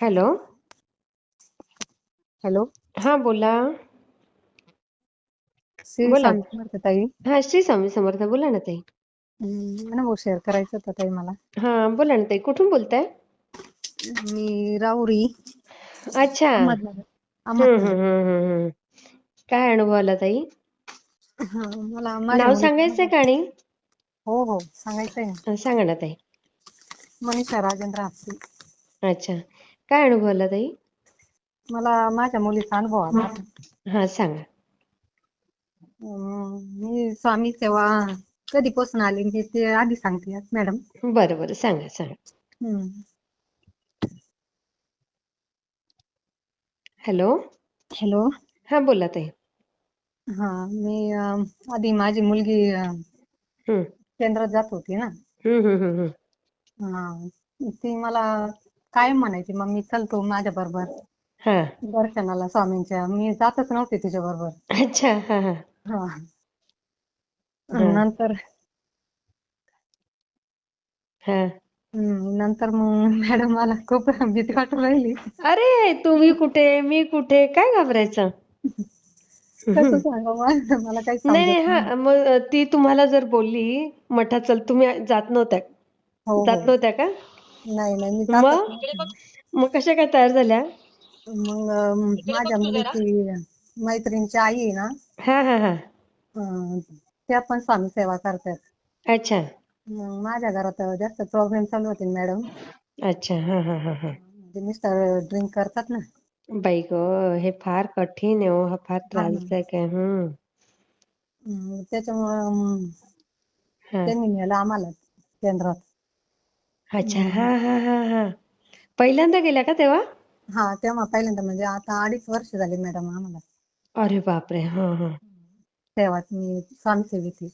Hello? Hello? हा बोला. श्री बोला. स्वामी समर्थ ताई. हा श्री स्वामी समर्थ. बोला ना ताई. हम्म, मला शेअर करायचं होतं ताई मला. हा बोला ना ताई. कुठून बोलताय? मी राहुरी. अच्छा. अहमदनगर. हम्म अहमदनगर. हम्म हम्म हम्म. काय अनुभव आला ताई? हा मला माझ्या नाव मुलीचा सांगायचंय का आणि? हो हो सांगायचंय. ना सांगा ना ताई. मनीषा राजेंद्र हापसे. अच्छा. काय अनुभव आला ताई? मला माझ्या मुलीचा अनुभव आला हा सांगा. अं, मी स्वामी सेवा कधीपासून आली मी ते आधी सांगते मॅडम. बरं बरं. सांगा सांगा. हम्म. हॅलो? हॅलो? हा बोला ताई. हा मी अं, आधी माझी मुलगी अं, हम्म. केंद्रात जात होती ना. हम्म हम्म हम्म हम्म. हा ती मला कायम म्हणायची? मम्मी चल तू माझ्या बरोबर. हा. दर्शनाला स्वामींच्या. मी जातच नव्हते तिच्या बरोबर. अच्छा हा हा. हा. हा. नंतर हा. हम्म, नंतर मग मॅडम मला खूप भीती वाटू राहिली. अरे तुम्ही कुठे? मी कुठे? काय घाबरायचं? कसं सांगा मला मला काही नाही नाही समजत नाही हा मग ती तुम्हाला जर बोलली मठात चल तुम्ही जात नव्हत्या. हो हो. जात नव्हत्या का? नाही नाही मी जातच मग? कशा काय तयार झाल्या? मग अं, माझ्या मुलीची मैत्रिणीची आई आहे ना हा हा हा. अं, त्या पण स्वामी सेवा करतात. अच्छा. मग माझ्या घरात जास्त प्रॉब्लेम चालू होते मॅडम अच्छा हा हा हा हा. म्हणजे मिस्टर ड्रिंक करतात ना. बाई ग हे फार कठीण आहे हो हा फार त्रासदायक आहे हम्म. हम्म, त्याच्यामुळं हा. त्यांनी नेलं आम्हाला केंद्रात. अच्छा. हा हा हा हा. पहिल्यांदा गेल्या का तेव्हा? हा तेव्हा पहिल्यांदा. म्हणजे आता अडीच वर्ष झाली मॅडम आम्हाला. अरे बापरे. हा हा. सेवात मी स्वामी सेवेची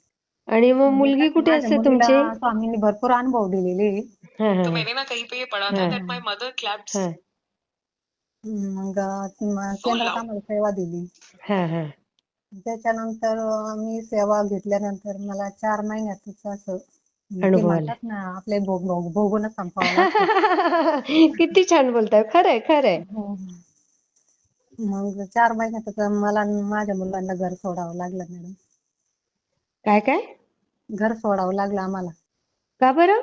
आणि मग म्हणजे मुलगी कुठे माझ्या असते मुलीला तुमची? स्वामींनी भरपूर अनुभव दिलेले. हा हा. तो मैंने ना कहीं पे ये पढ़ा था हाँ। that my mother clapped. हा. हम्म, मग म- केंद्रात आम्हाला सेवा दिली. हा हा. त्याच्यानंतर मी सेवा घेतल्यानंतर मला चार महिन्यातच असं म्हणतात ना आपले भोग भोग- भोगूनच संपावं लागतं. किती छान बोलताय. खरंय खरंय. हो. मग चार महिन्यातच मला आणि माझ्या मुलांना घर सोडावं लागलं मॅडम. काय काय? घर सोडावं लागलं आम्हाला. का बरं?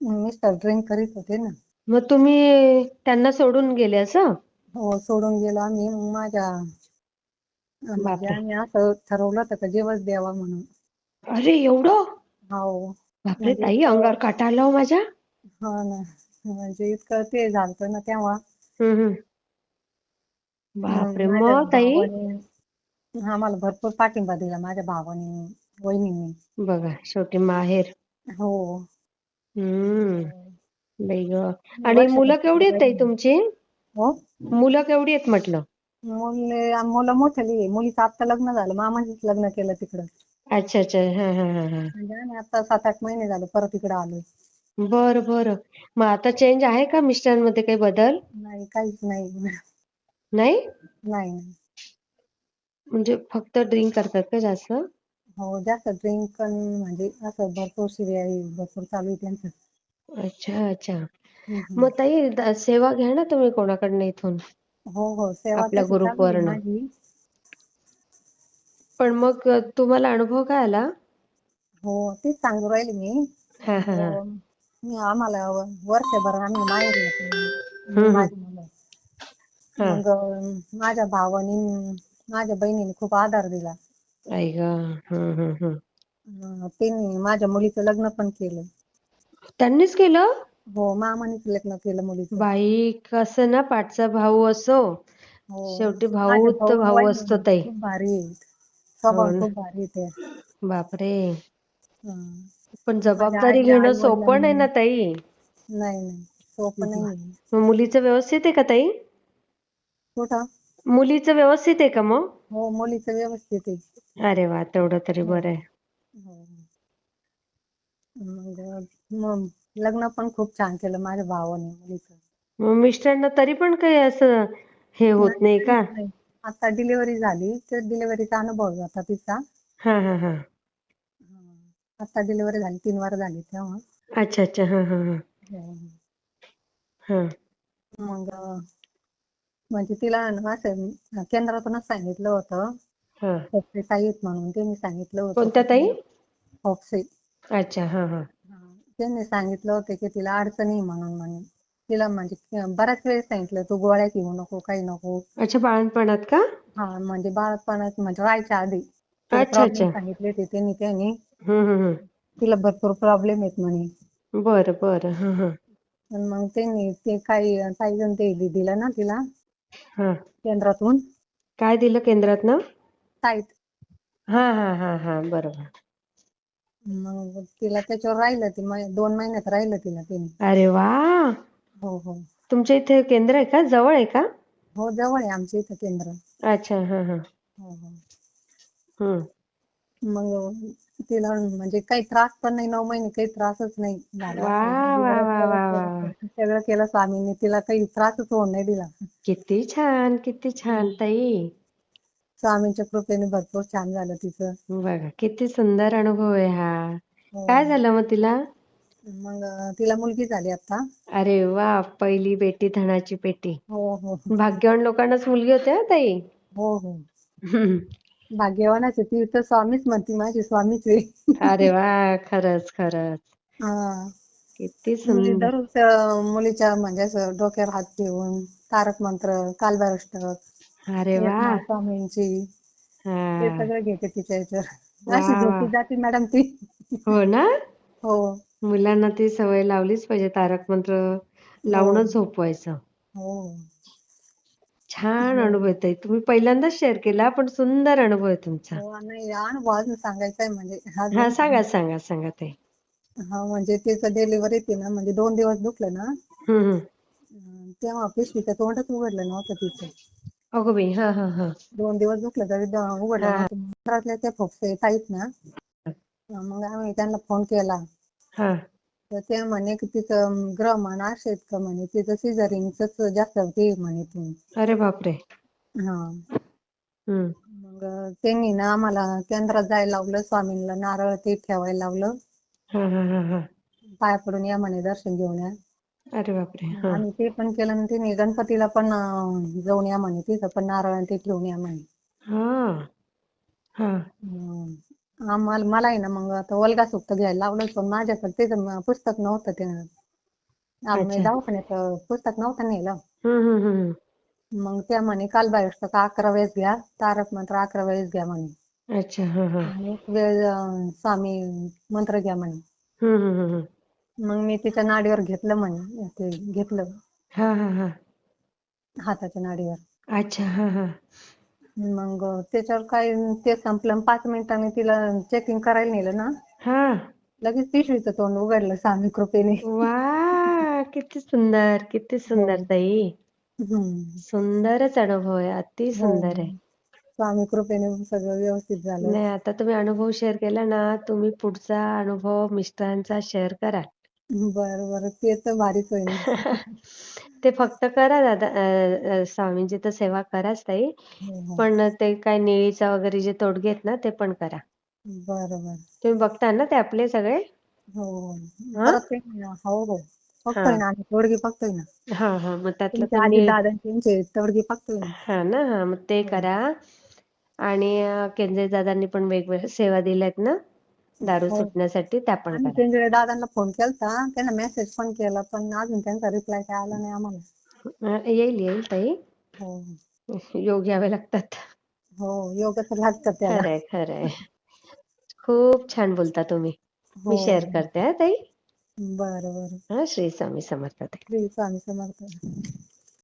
मिस्टर ड्रिंक करीत होते ना. मग तुम्ही त्यांना सोडून गेले असं? हो सोडून गेलो आम्ही. मग माझ्या म्हणजे बापरे. आम्ही असं ठरवलं होतं का जीवच द्यावा म्हणून. अरे एवढं? हो. बापरे म्हणजे ताई इतकं अंगावर काटा आला हो माझ्या. हो ना म्हणजे इतकं ते झालतं ना तेव्हा. हम्म हम्म. मग बापरे माझ्या मग ताई? भावाने आम्हाला भरपूर पाठिंबा दिला माझ्या भावाने वहिनीने. बघा शेवटी माहेर. हो. हम्म. बाई ग. आणि मुलं केवढी आहेत ताई तुमची? हो? मुलं केवढी आहेत म्हटलं? मुले मुलं आहे मुलीचं आत्ता लग्न झालं मामाचीच लग्न केलं तिकडं. अच्छा अच्छा. हा हा हा हा. म्हणजे आम्ही आता सात आठ महिने झाले परत इकडे आलोय. बरं बरं. मग आता चेंज आहे का मिस्टरांमध्ये काही बदल? नाही काहीच नाही. नाही? नाही म्हणजे फक्त ड्रिंक करतात का जास्त? हो जास्त ड्रिंक पण म्हणजे असं भरपूर सिरियल भरपूर चालू आहे त्यांचं. अच्छा अच्छा. हम्म. मग ताई द- सेवा घ्या ना तुम्ही कोणाकडनं इथून? हो हो. सेवा आपल्या तशी चालू आहे ग्रुपवरनं माझी पण मग अ, तुम्हाला अनुभव काय आला? हो तेच सांगू राहिले मी. हा हा. हा आम्हाला वर्षभर आम्ही माहेरी होतो. माझी मुलं. हा. मग अं, माझ्या भावाने माझ्या बहिणीने खूप आधार दिला. आई ग. अं, त्यांनी माझ्या मुलीचं लग्न पण केलं. त्यांनीच केलं? हो मामानेच लग्न केलं मुलीचं. बाई कसं ना पाठचा भाऊ असो. हो. शेवटी माझे भाऊ तर भाऊ भाऊ असतो वहिनी ताई. खूप भारी स्वभाव ना. खूप भारी आहे ते. बापरे. हं. पण जबाबदारी घेणं सोपं नाही ना ताई? नाही नाही. सोपं नाही. मग मुलीचं व्यवस्थित आहे का ताई? कुठं? मुलीचं व्यवस्थित आहे का मग? हो मुलीचं व्यवस्थित आहे. अरे वा तेवढं तरी हो बरं आहे. हो. मग मग लग्न पण खूप छान केलं माझ्या भावाने मुलीचं. मग मिस्टरांना तरी पण काही असं हे होत नाही का? नाही. आता डिलिव्हरी झाली तर डिलिव्हरीचा अनुभव होता तिचा. हा हा हा. हं. आता डिलिव्हरी झाली तीन वार झाली तेव्हा. अच्छा अच्छा. हा हा हा. हो. हा मग अं, म्हणजे तिला ना असं केंद्रातूनच सांगितलं होतं. हा. ताई आहेत म्हणून त्यांनी सांगितलं होतं. कोणत्या ताई? अच्छा हा हा. त्यांनी सांगितलं होतं की तिला अडचण म्हणून म्हणे तिला म्हणजे बऱ्याच वेळेस सांगितलं तू गोळ्या घेऊ नको काही नको. अच्छा बाळणपणात का? हा म्हणजे बाळपणात म्हणजे व्हायच्या आधी. अच्छा, अच्छा. सांगितले होते त्यांनी. त्यांनी हम्म. तिला भरपूर प्रॉब्लेम आहेत म्हणे. बरं बरं. हा हा. आणि मग त्यांनी ते काही काही जण ते दिलं ना तिला. हा. केंद्रातून. काय दिलं केंद्रात ना हा हा हा हा बरोबर मग तिला त्याच्यावर राहिलं ती मै- दोन महिन्यात राहिलं तिला त्यांनी. अरे वा! हो हो. तुमच्या इथे केंद्र आहे का? जवळ आहे का? हो जवळ आहे आमच्या इथं केंद्र. अच्छा हा हा. हो हो. हम्म मग तिला म्हणजे काही त्रास पण नाही नऊ महिने काही त्रासच नाही झाला. वा असं. वा बरंच वा वा बरंच वा. बरंच सगळं केलं स्वामींनी. तिला काही त्रासच होऊन नाही दिला. किती छान किती छान ताई. स्वामींच्या कृपेने भरपूर छान झालं तिचं. बघा किती सुंदर अनुभव आहे हा. हो. काय झालं मग तिला? मग तिला मुलगी झाली आता. अरे वा पहिली बेटी धनाची पेटी हो हो. भाग्यवान लोकांनाच मुलगी होते हा ताई? हो हो. हम्म. भाग्यवानाच आहे ती तर स्वामीच म्हणते माझी स्वामीच आहे. अरे वा खरंच खरंच. हा. किती म्हणजे सुंदर. दररोज अं, मुलीच्या म्हणजे असं डोक्यावर हात ठेवून तारक मंत्र कालभैरष्टक अरे वा. स्वामींची. ते हा सगळं घेते तिच्या याच्यावर. वा, अशी वा. झोपी जाते मॅडम ती. हो ना? हो. मुलांना ती सवय लावलीच पाहिजे तारक मंत्र लावूनच झोपवायचं. हो. छान हो. अनुभव आहे ताई. तुम्ही पहिल्यांदाच शेअर केला पण सुंदर अनुभव आहे तुमचा. हो नाही अनुभव अजून सांगायचा आहे म्हणजे. हा सांगा सांगा सांगा ताई. हा म्हणजे तिचं डिलिव्हरी ती ना म्हणजे दोन दिवस दुखलं ना हम्म हम्म. अं, तेव्हा पिशवीचं तोंडच उघडलं नव्हतं तिचं. अगो बाई हा हा हा. दोन दिवस दुखलं तरी द- उघडलं हा. नव्हतं. घरातल्या त्या फोपसे आहेत ना मग आम्ही त्यांना फोन केला. हा. तर ते म्हणे की तिचं ग्रहमान असे आहेत का म्हणे तिचं सिझरिंगच जास्त ते म्हणे तुम्ही अरे बापरे. हा. हम्म. मग त्यांनी ना आम्हाला केंद्रात जायला लावलं स्वामींना नारळ ते ठेवायला लावलं. हा हा हा हा. पाया पडून या म्हणे दर्शन घेऊन या. अरे बापरे हा. आम्ही ते पण केलं आणि तिने गणपतीला पण अं, जाऊन या म्हणे तिथं पण नारळ आणि ते ठेवून या म्हणे. हा. हा. हम्म. आम्हाला मला आहे ना मग आता ओल्गा सुक्त घ्यायला लावलं पण माझ्याकडे म- पुस्तक नव्हतं ते. आम्ही अच्छा. दवाखान्यात पुस्तक नव्हतं नेलं. मग त्या म्हणे काल बायोष्टक अकरा वेळेस घ्या तारक मंत्र अकरा वेळेस घ्या म्हणे. अच्छा आणि एक वेळ स्वामी मंत्र घ्या म्हणे. मग मी तिच्या नाडीवर घेतलं म्हणे ते घेतलं. हाताच्या नाडीवर. अच्छा मग त्याच्यावर काय ते संपलं पाच मिनिटांनी तिला चेकिंग करायला नेलं ना. हा. लगेच पिशवीचं तोंड उघडलं स्वामी कृपेने वा किती सुंदर किती सुंदर हो. ताई. सुंदरच अनुभव आहे अति हो. सुंदर आहे. स्वामी कृपेने सगळं व्यवस्थित झालं. नाही आता तुम्ही अनुभव शेअर केला ना तुम्ही पुढचा अनुभव मिस्टरांचा शेअर करा. बरं बरं. ते तर भारीच होईल. ते फक्त करा दादा अं, अं, स्वामींची तर सेवा कराच ताई. हो, हो. पण ते काय नेळीचा वगैरे जे तोडगे आहेत ना ते पण करा. बरं बरं. तुम्ही बघता ना ते आपले सगळे? हो हो. हा? परत ते हो हो. बघतोय ना आम्ही तोडगी बघतोय ना. हा हा. मग त्यातलं तुमच्या ते आजी निळ दादांचे तोडगी बघतोय ना. हा ना हा. मग ते हो. करा. आणि अं, केंद्रे दादांनी पण वेगवेगळ्या सेवा दिल्यात ना? दारू हो. सुटण्यासाठी त्या पण आम्ही करा. केंद्रे दादांना फोन केलता. त्यांना मेसेज पण केला पण अजून त्यांचा रिप्लाय काय आला नाही आम्हाला. अं, येईल येईल ताई. हो. योग घ्यावे लागतात. हो योग तर लागतं त्याला. खरंय खरंय. खूप छान बोलता तुम्ही. मी हो शेअर करते हा ताई. बरं बरं. हा श्री स्वामी समर्थ ताई. श्री स्वामी समर्थ.